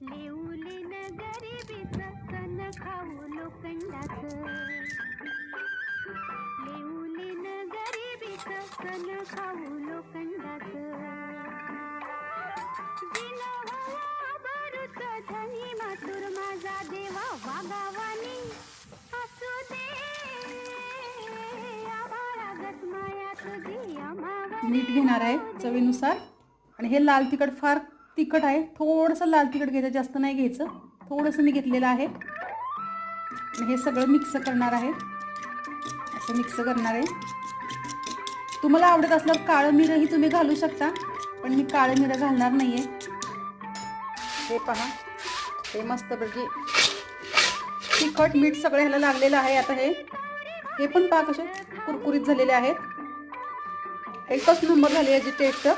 लिवलीन गरिबीचं सण खाऊ लोखंडाचं. न गरिबीचं सण खाऊ लोखंडाचं. दिन धनी मातुर माझा देवा वागावानी असू दे आभाळागत माया तुझी अमावा मीठ घेणार आहे चवीनुसार. आणि हे लाल तिखट फार तिखट आहे. थोडंसं लाल तिखट घ्यायचं जास्त नाही घ्यायचं. थोडंसं मी घेतलेलं आहे. हे सगळं मिक्स करणार आहे. असं मिक्स करणार आहे. तुम्हाला आवडत असल्यावर काळं मिरंही तुम्ही घालू शकता पण मी काळं मिरं घालणार नाही आहे हे पहा. हे मस्तपैकी तिखट मीठ सगळं ह्याला लागलेलं आहे आता हे. हे पण पहा कसे कुरकुरीत झालेले आहेत. एकच नंबर झाली याची टेस्ट